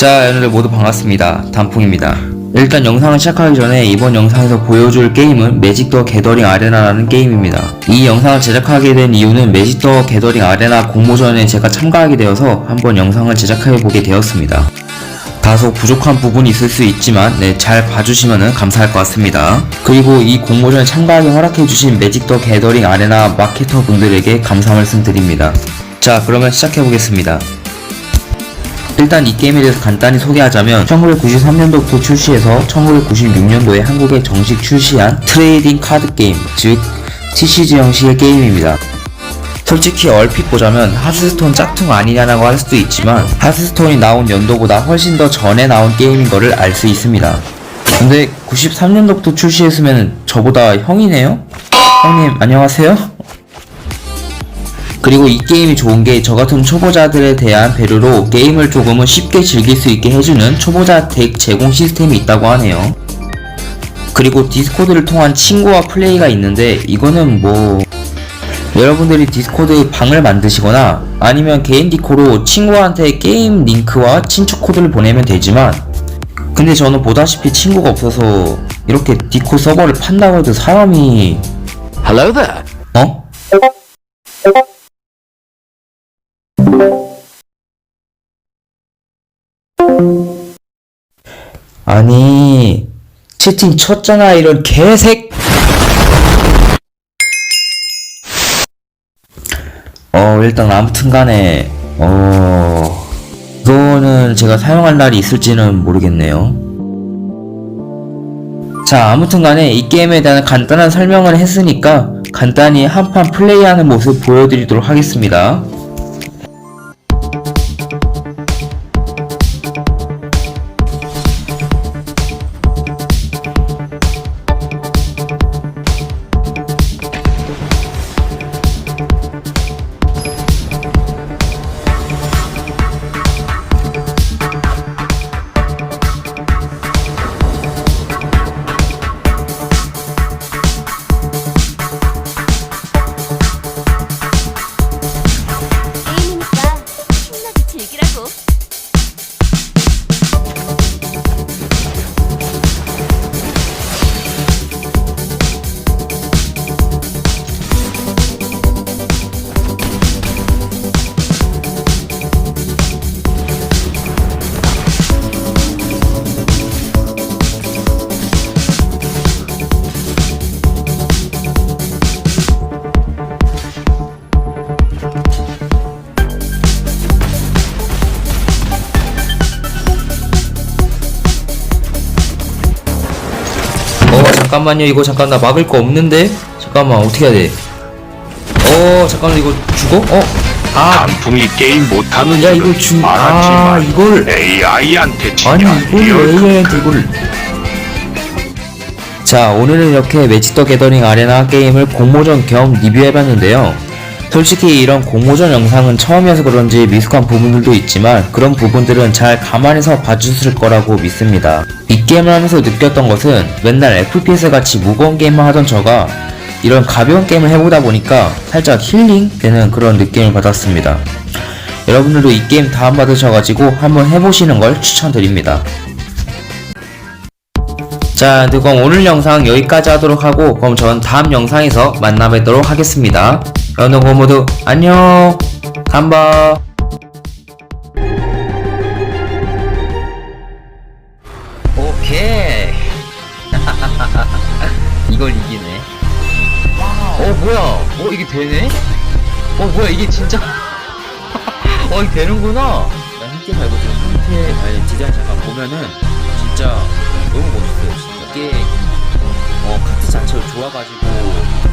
자, 여러분들 모두 반갑습니다. 단풍입니다. 일단 영상을 시작하기 전에 이번 영상에서 보여줄 게임은 매직 더 게더링 아레나라는 게임입니다. 이 영상을 제작하게 된 이유는 매직 더 게더링 아레나 공모전에 제가 참가하게 되어서 한번 영상을 제작해 보게 되었습니다. 다소 부족한 부분이 있을 수 있지만 네, 잘 봐주시면 감사할 것 같습니다. 그리고 이 공모전에 참가하게 허락해주신 매직 더 게더링 아레나 마케터 분들에게 감사 말씀 드립니다. 자 그러면 시작해 보겠습니다. 일단 이 게임에 대해서 간단히 소개하자면 1993년도부터 출시해서 1996년도에 한국에 정식 출시한 트레이딩 카드 게임, 즉 TCG 형식의 게임입니다. 솔직히 얼핏 보자면 하스스톤 짝퉁 아니냐라고 할 수도 있지만 하스스톤이 나온 연도보다 훨씬 더 전에 나온 게임인 거를 알 수 있습니다. 근데 93년도부터 출시했으면 저보다 형이네요? 형님 안녕하세요? 그리고 이 게임이 좋은 게 저 같은 초보자들에 대한 배려로 게임을 조금은 쉽게 즐길 수 있게 해주는 초보자 덱 제공 시스템이 있다고 하네요. 그리고 디스코드를 통한 친구와 플레이가 있는데 이거는 뭐 여러분들이 디스코드 방을 만드시거나 아니면 개인 디코로 친구한테 게임 링크와 친추 코드를 보내면 되지만 근데 저는 보다시피 친구가 없어서 이렇게 디코 서버를 판다고 해도 사람이 Hello there. 아니 채팅 쳤잖아 이런 개색 어 일단 아무튼간에 어 이거는 제가 사용할 날이 있을지는 모르겠네요 자, 아무튼 간에 이 게임에 대한 간단한 설명을 했으니까 간단히 한판 플레이하는 모습 보여드리도록 하겠습니다. 잠깐만요. 이거 잠깐 나 막을 거 없는데? 잠깐만, 어떻게 해야 돼? 어, 잠깐만, 이거 죽어? 어? 아, 단풍이 게임 못하는 야, 이거 주- 아, 이걸- AI한테 아니, 지냐 이걸 AI한테 이걸. 자, 오늘은 이렇게 매직 더 게더링 아레나 게임을 공모전 겸 리뷰해봤는데요. 솔직히 이런 공모전 영상은 처음이어서 그런지 미숙한 부분들도 있지만 그런 부분들은 잘 감안해서 봐주실 거라고 믿습니다. 이 게임을 하면서 느꼈던 것은 맨날 FPS 같이 무거운 게임만 하던 저가 이런 가벼운 게임을 해보다 보니까 살짝 힐링 되는 그런 느낌을 받았습니다. 여러분들도 이 게임 다운받으셔가지고 한번 해보시는 걸 추천드립니다. 자, 네, 그럼 오늘 영상 여기까지 하도록 하고 그럼 전 다음 영상에서 만나 뵙도록 하겠습니다. 여러분 모두 안녕. 간바. 오케이. 이걸 이기네. 어 뭐야? 어 이게 되네? 어 뭐야 이게 진짜? 어 이게 되는구나. 나 hin트 말고 좀 형태 아니 디자인 잠깐 보면은 진짜 너무 멋있어요 진짜. 이게 어 카트 자체가 좋아가지고